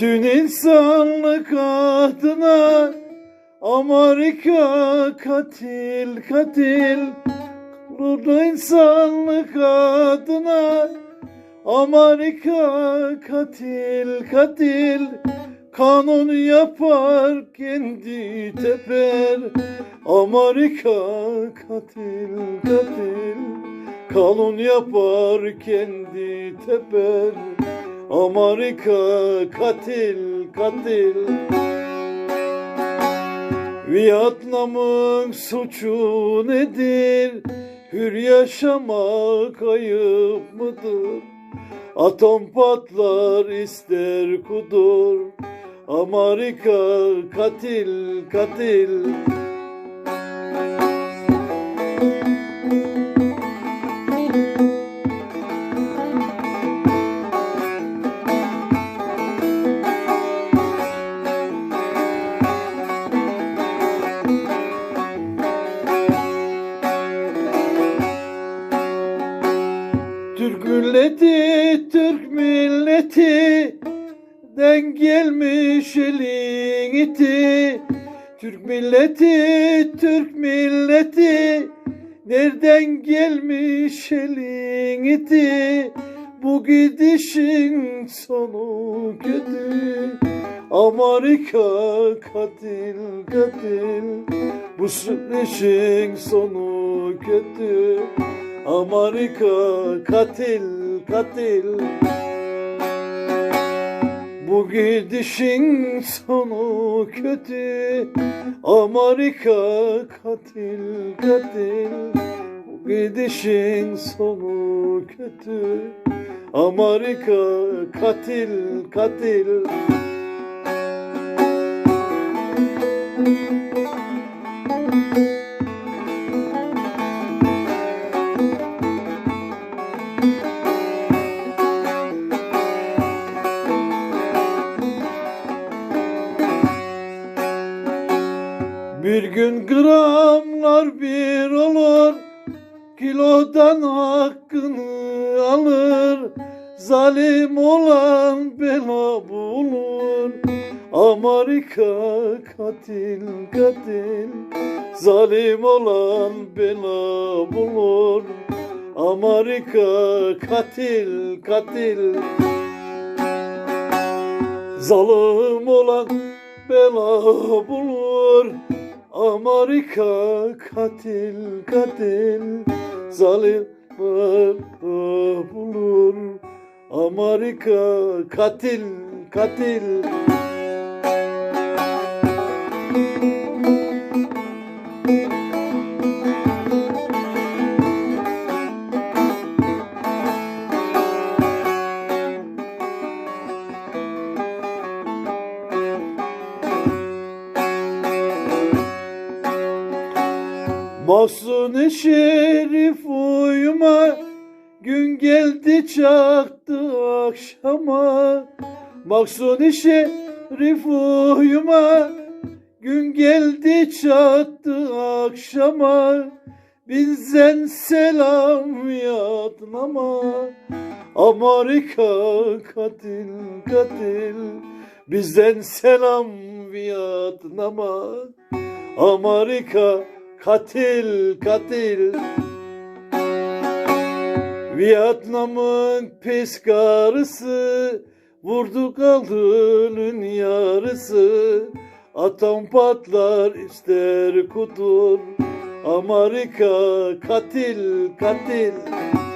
Bütün insanlık adına Amerika katil katil. Burada insanlık adına Amerika katil katil. Kanun yapar kendi teper. Amerika katil katil. Kanun yapar kendi teper Amerika katil katil Vietnam'ın suçu nedir? Hür yaşamak ayıp mıdır? Atom patlar ister kudur Amerika katil katil Türk milleti, Türk milleti. Den gelmiş elin iti. Türk milleti, Türk milleti. Nereden gelmiş elin iti? Bu gidişin sonu kötü. Amerika katil katil. Bu işin sonu kötü Amerika katil katil. Bu gidişin sonu kötü. Amerika katil katil. Bu gidişin sonu kötü. Amerika katil katil Bir gün gramlar bir olur Kilodan hakkını alır. Zalim olan bela bulur Amerika katil katil. Zalim olan bela bulur Amerika katil katil. Zalim olan bela bulur Amerika katil katil. Zalim bela bulur? Amerika katil katil Mahzun şerif uyuma. Gün geldi çaktı akşama. Mahzun şerif uyuma. Gün geldi çattı akşama. Bizden selam yatmama Amerika katil katil. Bizden selam Vietnam'a Amerika katil katil. Vietnam'ın pis karısı. Vurdu kaldırın yarısı. Atom patlar ister kutur. Amerika katil katil. Müzik